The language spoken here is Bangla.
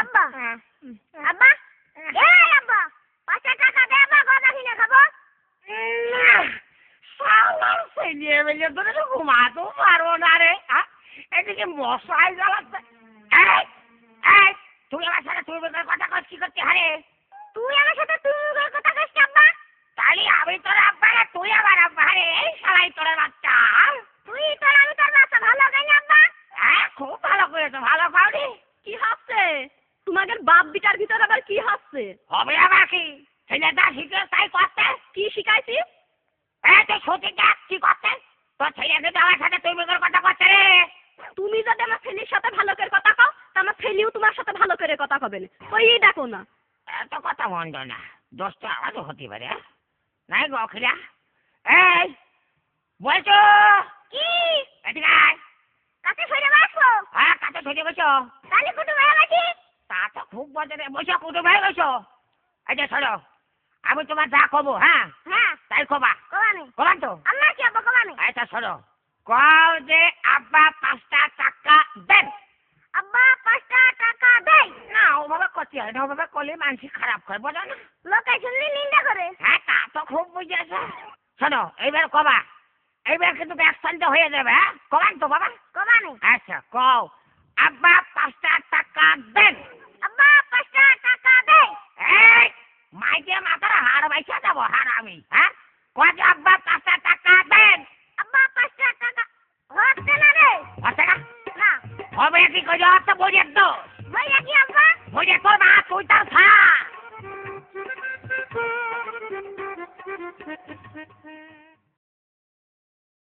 আব্বা আব্বা এই আব্বা পাঁচশো টাকা দে আব্বা গদা কিনে খাব। সালার ছেলে মেলে ধরে তো ঘুমাতেও পারব না রে? এদিকে মশাই জ্বালাচ্ছে। এই তুই আমার সাথে তুই বেকার কথা কর কি করতে হারে তুই আমার সাথে তুই কথা কইস না, আব্বা। তাহলে আমি তোর আব্বা তুই আমার আব্বা হারে এই সালাই তোর বাচ্চা তুই তোর আমি তোর বাচ্চা ভালো কেন আব্বা হ্যাঁ খুব ভালো করেছ ভালো পাওনি? কি হচ্ছে? তোমাদের বাপ বিটার ভিতর আবার কি হচ্ছে? হবে আবার কি? ছেলেটা শিখে তাই করতে কি শিখাইছি এই তুই সত্যি দেখ কি করতে তোর ছেলেকে তো আমার সাথে তুই কথা করছে রে। তুমি যদি আমার ফেলির সাথে ভালো করে কথা কও তা আমার ফেলিও তোমার সাথে ভালো করে কথা কবে না। ওই দেখো না। এত কথা মন্দ না। দশটা আওয়াজও হতে পারে হ্যাঁ? নাই গো অখিলা। এই বলছো? কি? এদিকে ধরে বসো। কালি কুটু হয়ে গেছি তা তো খুব বাজারে বসো কুটু ভাই বসো। এই যে শোনো আমি তোমার যা কবো হ্যাঁ? হ্যাঁ। তাই কবা কমানে কবান তো? আল্লাহ কি আব্বা কমানে আচ্ছা শোনো কও যে আব্বা পাঁচটা টাকা দেন। আব্বা পাঁচটা টাকা দেয় না ওভাবে করতে হয় না ওভাবে করলে মানসিক খারাপ করে বোঝো না? লোকে শুনলে নিন্দা করে। হ্যাঁ তা তো খুব বুঝেছে। শোনো এইবার কবা এইবার কিন্তু অ্যাকশনটা হয়ে যাবে হ্যাঁ? কবান তো বাবা। কমানে আচ্ছা কও। আব্বা পাঁচটা টাকা দেন। আব্বা পাঁচটা টাকা দেয় এই মাইকে মাথার হাড় বাইসা যাব হাড় আমি হ্যাঁ? কয় আব্বা পাঁচটা টাকা দেন। আব্বা পাঁচটা টাকা। হচ্ছে না রে। হচ্ছে না। না হবে কি করে হচ্ছে বুঝে তো। ভাইয়া কি আব্বা? বুঝে তোর মা তুই তার খা। Thank you.